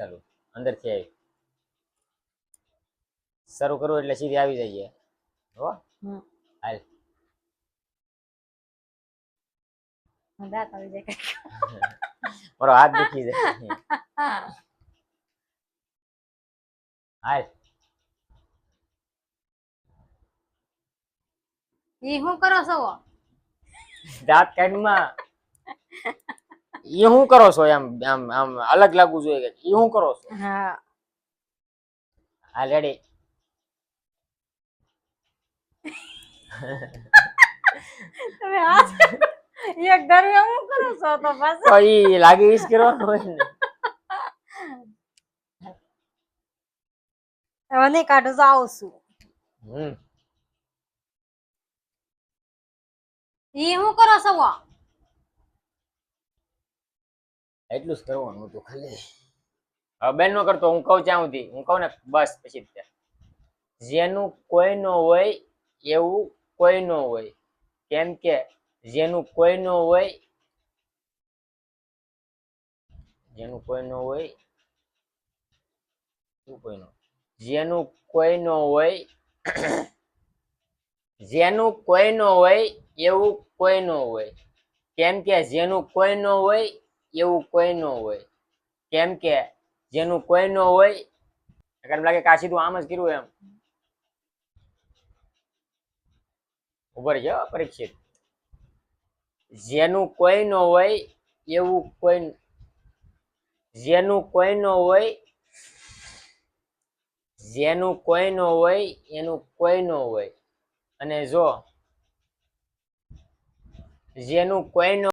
ચાલો અંદરથી આવી શરૂ કરું એટલે સીધી આવી જઈએ હો હમ. હાલ દાંત આવી જાય કંઈક. મારો હાથ દુખી જાય હાલ ઈ શું કરો છો દાંત કાઢમાં એ હું કરો છો એમ આમ આમ અલગ લાગવું જોઈએ કે એ હું કરો છો? હા. હા રેડી તમે આ એક દરમિયાન હું કરો છો તો બસ તો ઈ લાગે ઈજ કરો હોય ને. હવે નહીં કાઢું તો આવશું હમ. ઈ શું કરો છો એટલું જ કરવાનું હતું ખાલી. હવે બેન નો કરતો, હું કહું ત્યાં સુધી. હું કહું ને, બસ પછી જેનું કોઈ નો હોય એવું કોઈ નો હોય. કેમ કે જેનું કોઈ નો હોય, જેનું કોઈ નો હોય? જેનું કોઈ નો હોય, જેનું કોઈ નો હોય એવું કોઈ નો હોય. કેમ કે જેનું કોઈ નો હોય એવું કોઈ ન હોય. કેમ કે જેનું કોઈ નો હોય એમ લાગે કે આ આમ જ કર્યું એમ. ઉભર છે પરીક્ષિત. જેનું કોઈ નો હોય, એવું કોઈ જેનું કોઈ ન હોય, જેનું કોઈ ન હોય, એનું કોઈ નો હોય. અને જો, જેનું કોઈ નો